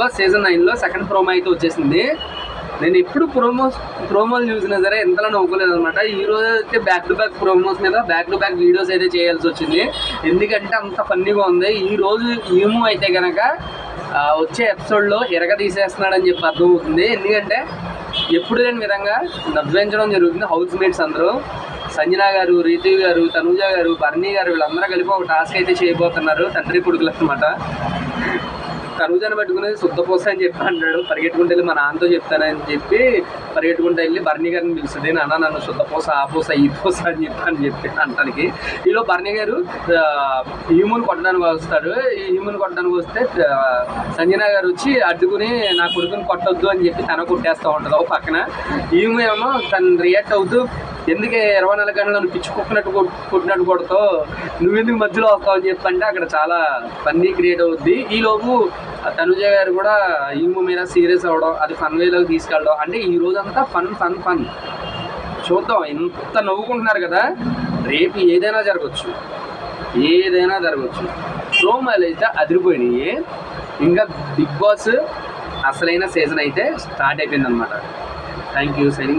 Boss season నైన్లో second promo అయితే వచ్చేసింది. నేను ఎప్పుడు ప్రోమోస్ ప్రోమోలు చూసినా సరే ఎంతలా నవ్వుకోలేదు అనమాట ఈ రోజు అయితే బ్యాక్ టు బ్యాక్ ప్రోమోస్ మీద బ్యాక్ టు బ్యాక్ వీడియోస్ అయితే చేయాల్సి వచ్చింది. ఎందుకంటే అంత ఫన్నీగా ఉంది. ఈ రోజు ఏమో అయితే కనుక వచ్చే ఎపిసోడ్లో ఎరగ తీసేస్తున్నాడని చెప్పి అర్థమవుతుంది. ఎందుకంటే ఎప్పుడు లేని విధంగా నవ్వించడం జరుగుతుంది హౌస్ మేట్స్ అందరూ. సంజన గారు రీతి గారు తనూజ గారు బర్నీ గారు వీళ్ళందరూ కలిపి ఒక టాస్క్ అయితే చేయబోతున్నారు. తండ్రి కొడుకులు అనమాట తనుజాన్ని పట్టుకుని శుద్ధపోస అని చెప్పి అన్నాడు. పరిగెట్టుకుంటే వెళ్ళి మా నాన్నతో చెప్తానని చెప్పి పరిగెట్టుకుంటే వెళ్ళి బర్ణి గారిని పిలుస్తుంది నాన్న నన్ను శుద్ధపోస ఆ పూస ఈ పూస అని చెప్పి అని చెప్పి అంటానికి. ఈలో బర్నీ గారు హ్యూమన్ కొట్టడానికి వస్తాడు. ఈ హ్యూమన్ కొట్టడానికి వస్తే సంజన గారు వచ్చి అడ్డుకుని నా కొడుకుని కొట్టొద్దు అని చెప్పి తన కొట్టేస్తూ ఉంటుంది ఓ పక్కన. ఈమె ఏమో తను రియాక్ట్ అవుతూ ఎందుకే ఇరవై నాలుగు గంటలను పిచ్చి కుక్కినట్టు కొట్టినట్టు కొడతావు? నువ్వెందుకు మధ్యలో వస్తావు? అని చెప్పంటే అక్కడ చాలా ఫన్నీ క్రియేట్ అవుద్ది. ఈలోపు తనుజ గారు కూడా ఈము మీద సీరియస్ అవ్వడం అది ఫన్ వేలోకి తీసుకెళ్ళడం. అంటే ఈ రోజంతా ఫన్ ఫన్ ఫన్. చూద్దాం ఎంత నవ్వుకుంటున్నారు కదా రేపు ఏదైనా జరగచ్చు. ఏదైనా జరగచ్చు. ప్రోమోలు అయితే అదిరిపోయినాయి. ఇంకా బిగ్ బాస్ అసలైన సీజన్ అయితే స్టార్ట్ అయిపోయింది అనమాట థ్యాంక్ యూ సైనింగ్